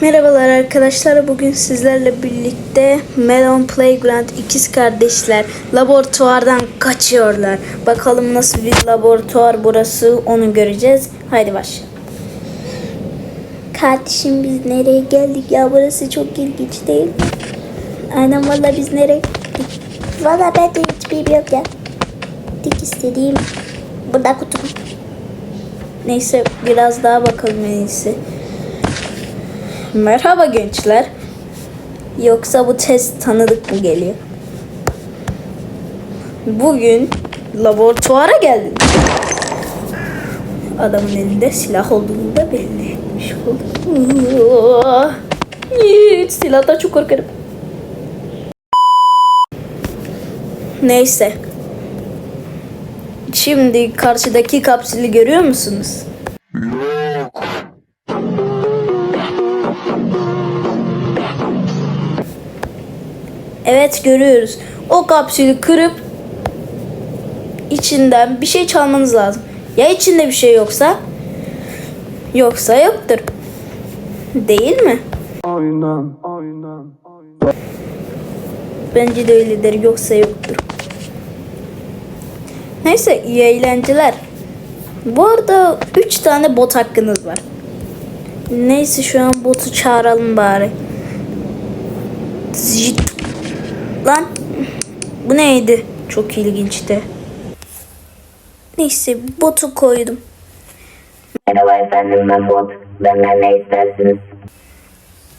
Merhabalar arkadaşlar. Bugün sizlerle birlikte Melon Playground ikiz kardeşler laboratuvardan kaçıyorlar. Bakalım nasıl bir laboratuvar burası onu göreceğiz. Haydi başlayalım. Kardeşim biz nereye geldik ya burası çok ilginç değil? Aynen valla biz nereye gittik? Valla ben de hiçbir yok ya. Tek istediğim burada kutum. Neyse biraz daha bakalım en iyisi. Merhaba gençler. Yoksa bu test tanıdık mı geliyor? Bugün laboratuvara geldim. Adamın elinde silah olduğunu da belli etmiş oldum. Hiç silahtan çok korkarım. Neyse. Şimdi karşıdaki kapsülü görüyor musunuz? Evet görüyoruz. O kapsülü kırıp içinden bir şey çalmanız lazım. Ya içinde bir şey yoksa? Yoksa yoktur. Değil mi? Aynen, aynen, aynen. Bence de öyledir. Yoksa yoktur. Neyse iyi eğlenceler. Bu arada 3 tane bot hakkınız var. Neyse şu an botu çağıralım bari. Zit. Lan bu neydi? Çok ilginçti. Neyse botu koydum. Merhaba efendim ben Bot. Benden ne istersiniz?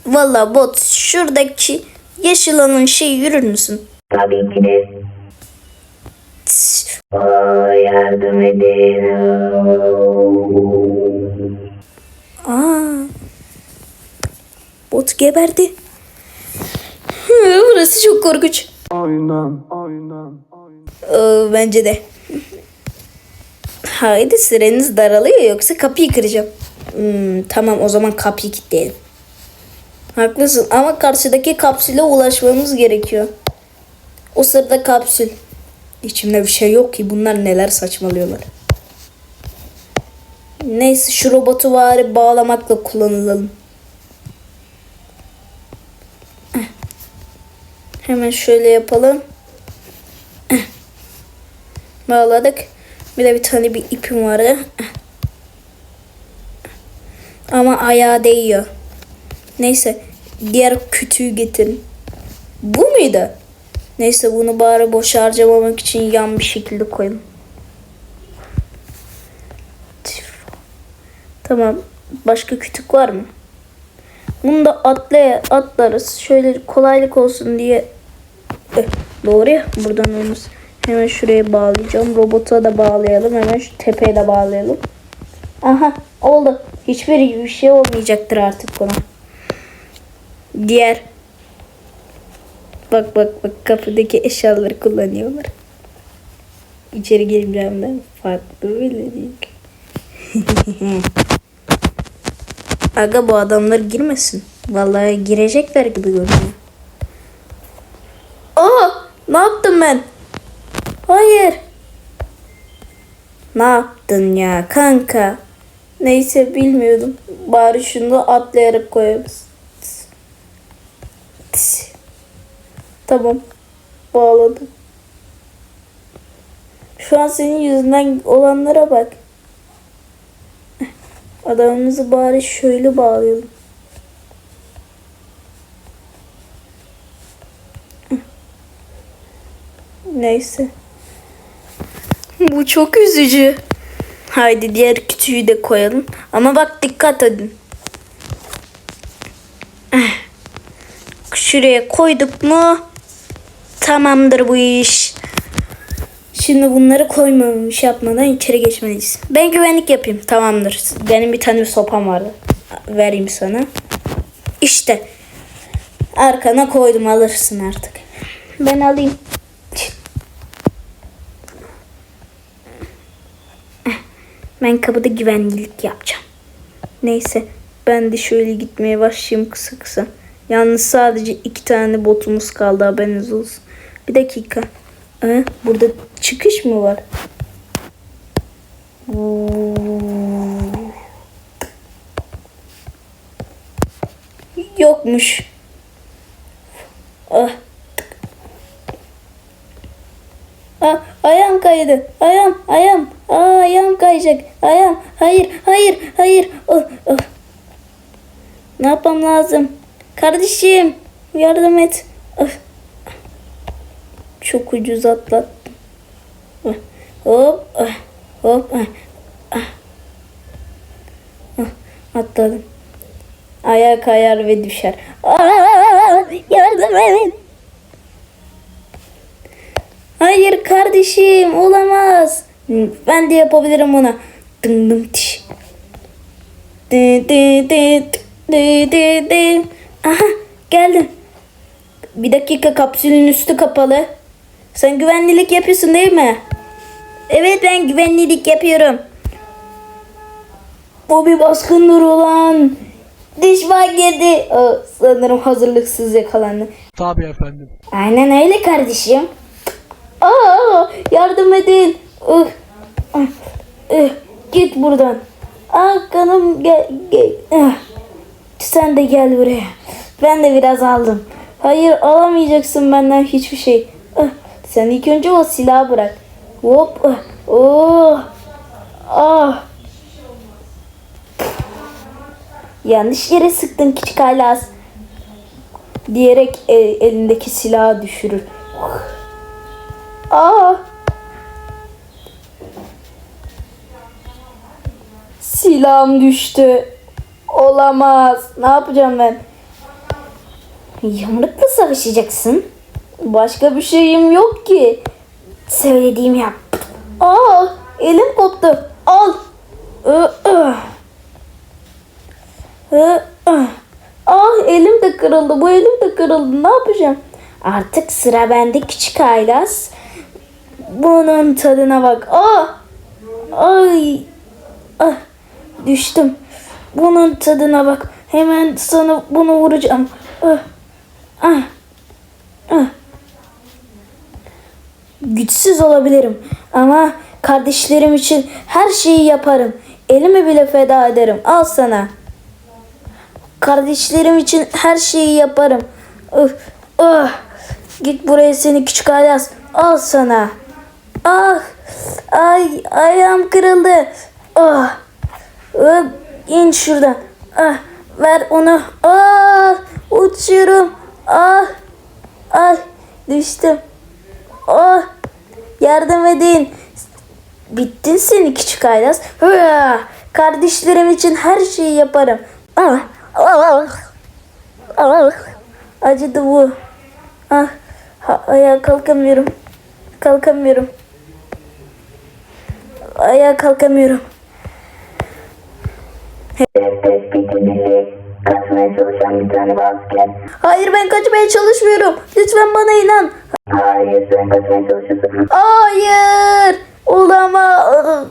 Valla bot şuradaki yeşil olan şey yürür müsün? Tabii ki de. Tss, yardım edin. Aa. Bot geberdi. Burası çok korkunç. Aynen, aynen, aynen. Ee, bence de. Haydi süreniz daralıyor yoksa kapıyı kıracağım. Hmm, tamam o zaman kapıyı kilitleyelim. Haklısın ama karşıdaki kapsüle ulaşmamız gerekiyor. O sırada kapsül. İçimde bir şey yok ki bunlar neler saçmalıyorlar. Neyse şu robotu bari bağlamakla kullanalım. Hemen şöyle yapalım. Bağladık. Bir de bir tane bir ipim vardı. Ama ayağa değiyor. Neyse diğer kütüğü getirin. Bu muydu? Neyse bunu bari boş harcamamak için yan bir şekilde koyalım. Tamam. Başka kütük var mı? Bunu da atlaya atlarız. Şöyle kolaylık olsun diye. Doğru ya. Buradan olmaz. Hemen şuraya bağlayacağım. Robota da bağlayalım. Hemen şu tepeye de bağlayalım. Aha oldu. Hiçbir bir şey olmayacaktır artık buna. Diğer. Bak bak bak kapıdaki eşyaları kullanıyorlar. İçeri gireceğim de farklı bile. Aga bu adamlar girmesin. Vallahi girecekler gibi görünüyor. Aa, ben? Hayır. Ne yaptın ya kanka? Neyse bilmiyordum. Bari şunu atlayarak koyarız. Tamam. Bağladım. Şu an senin yüzünden olanlara bak. Adamımızı bari şöyle bağlayalım. Neyse. Bu çok üzücü. Haydi diğer kütüğü de koyalım. Ama bak dikkat edin. Eh. Şuraya koyduk mu? Tamamdır bu iş. Şimdi bunları koymamış yapmadan içeri geçmeliyiz. Ben güvenlik yapayım. Tamamdır. Benim bir tane sopam vardı. Vereyim sana. İşte. Arkana koydum alırsın artık. Ben alayım. Ben kapıda güvenlik yapacağım. Neyse ben de şöyle gitmeye başlayayım kısa kısa. Yalnız sadece iki tane botumuz kaldı haberiniz olsun. Bir dakika. Ee, burada çıkış mı var? Yokmuş. Ah. Ah, ayağım kaydı. Ayağım, ayağım. Aa, ayağım kayacak. Ayağım. Hayır, hayır, hayır. Oh, oh. Ne yapmam lazım? Kardeşim, yardım et. Ah. Çok ucuz atlattım. Ah, Hop, ah, hop, ah, ah. Ah, Atladım. Ayağa kayar ve düşer. Aa, yardım edin. Hayır kardeşim olamaz. Ben de yapabilirim ona. Dım dım tiş. Dı dı dı dı dı dı. Aha geldim. Bir dakika kapsülün üstü kapalı. Sen güvenlilik yapıyorsun değil mi? Evet ben güvenlilik yapıyorum. Bu bir baskındır ulan. Düşman geldi. Aa, sanırım hazırlıksız yakalandı. Tabii efendim. Aynen öyle kardeşim. Aa, yardım edin. Git buradan. Aa, kanım gel, gel. Ah, Sen de gel buraya. Ben de biraz aldım. Hayır alamayacaksın benden hiçbir şey. Ah, Sen ilk önce o silahı bırak. Hop. ah, Oh. Ah. Yanlış yere sıktın küçük haylaz. Diyerek e, elindeki silahı düşürür. Aa! Silahım düştü. Olamaz. Ne yapacağım ben? Yumrukla savaşacaksın. Başka bir şeyim yok ki. Söylediğimi yap. Aa! Elim koptu. Al. Ah elim de kırıldı. Bu elim de kırıldı. Ne yapacağım? Artık sıra bende küçük haylaz. Bunun tadına bak. Ah! Ay! Ah! Düştüm. Bunun tadına bak. Hemen sana bunu vuracağım. Ah! Ah! Ah! Güçsüz olabilirim ama kardeşlerim için her şeyi yaparım. Elimi bile feda ederim. Al sana. Kardeşlerim için her şeyi yaparım. Öf, ah. Git buraya seni küçük haylaz. Al sana. Ah. Ay ayağım kırıldı. Ah. Öf, in şuradan. Ah. Ver onu. Ah. Uçuyorum. Ah. Ay düştüm. Ah. Yardım edin. Bittin seni küçük. Hıa! Kardeşlerim için her şeyi yaparım. Ah, ah, ah. Acıdı bu. Ah, ayağa kalkamıyorum. Kalkamıyorum. Ayağa kalkamıyorum. Kaçmaya çalışan bir tane asker. Hayır ben kaçmaya çalışmıyorum. Lütfen bana inan. Hayır sen kaçmaya çalışıyorsun. Hayır. Olamaz.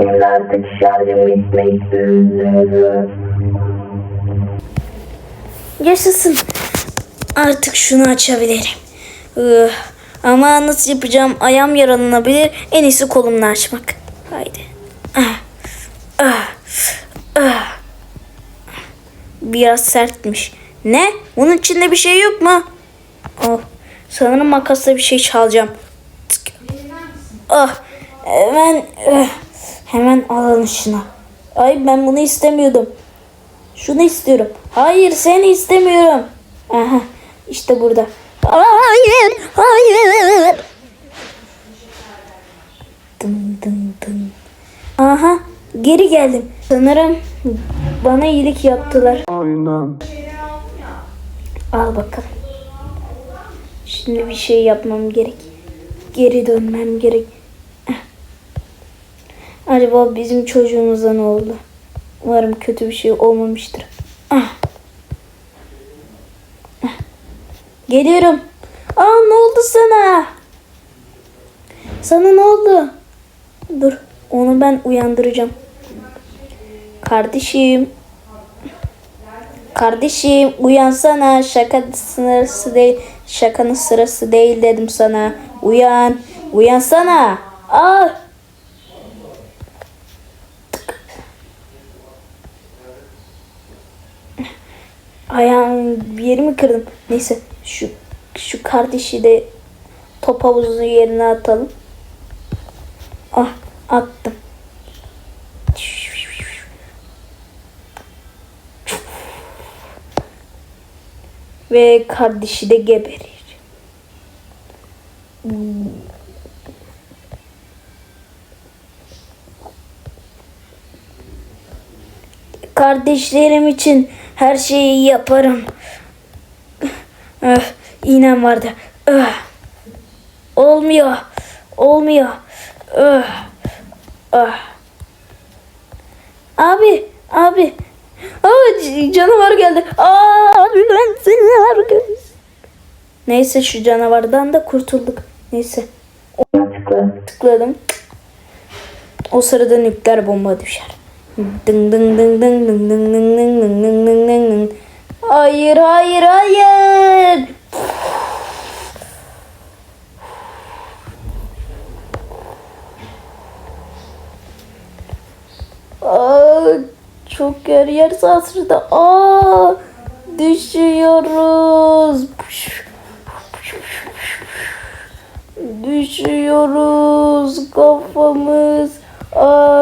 Benim artık şarjım bitmek üzere. Yaşasın. Artık şunu açabilirim. Ih, Ama nasıl yapacağım? Ayağım yaralanabilir. En iyisi kolumla açmak. Haydi. Ah, ah. Biraz sertmiş. Ne? Bunun içinde bir şey yok mu? Oh, sanırım makasla bir şey çalacağım. Ah, hemen, eh, hemen alalım şunu. Ay ben bunu istemiyordum. Şunu istiyorum. Hayır seni istemiyorum. Aha işte burada. Hayır hayır. Dım dım dım. Aha geri geldim. Sanırım bana iyilik yaptılar. Aynen. Al bakalım. Şimdi bir şey yapmam gerek. Geri dönmem gerek. Acaba bizim çocuğumuza ne oldu? Umarım kötü bir şey olmamıştır. Ah. Geliyorum. Aa ne oldu sana? Sana ne oldu? Dur onu ben uyandıracağım. Kardeşim. Kardeşim uyansana şaka sırası değil şakanın sırası değil dedim sana uyan uyansana Aa! Ayağım bir yerimi kırdım. Neyse şu şu kardeşi de top havuzu yerine atalım. Ah attım. Ve kardeşi de geberir. Kardeşlerim için her şeyi yaparım. Öf, iğnem vardı. Öf. Olmuyor. Olmuyor. Öf. Öf. Abi, abi. Aa, canavar geldi. Aa, ben seni. Neyse şu canavardan da kurtulduk. Neyse tıkladım. O sırada nükleer bomba düşer. Ding ding ding ding ding ding ding ding ding ding ding ding. Hayır hayır hayır. Aa, çok yer yer sarsıldı. Aa, düşüyoruz. Düşüyoruz kafamız. Aa.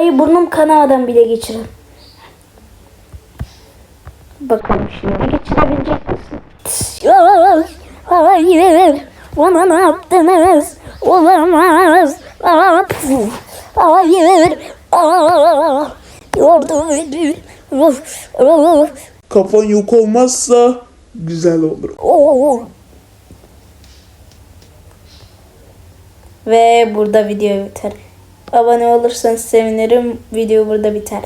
Olayı burnum kanamadan bile geçirin. Bakalım şimdi geçirebilecek misin? Hayır. Bana ne yaptınız? Olamaz. Hayır. Aa, Yardım edin. Kafan yok olmazsa güzel olur. of. Ve burada video biter. Abone olursanız sevinirim. Video burada biter.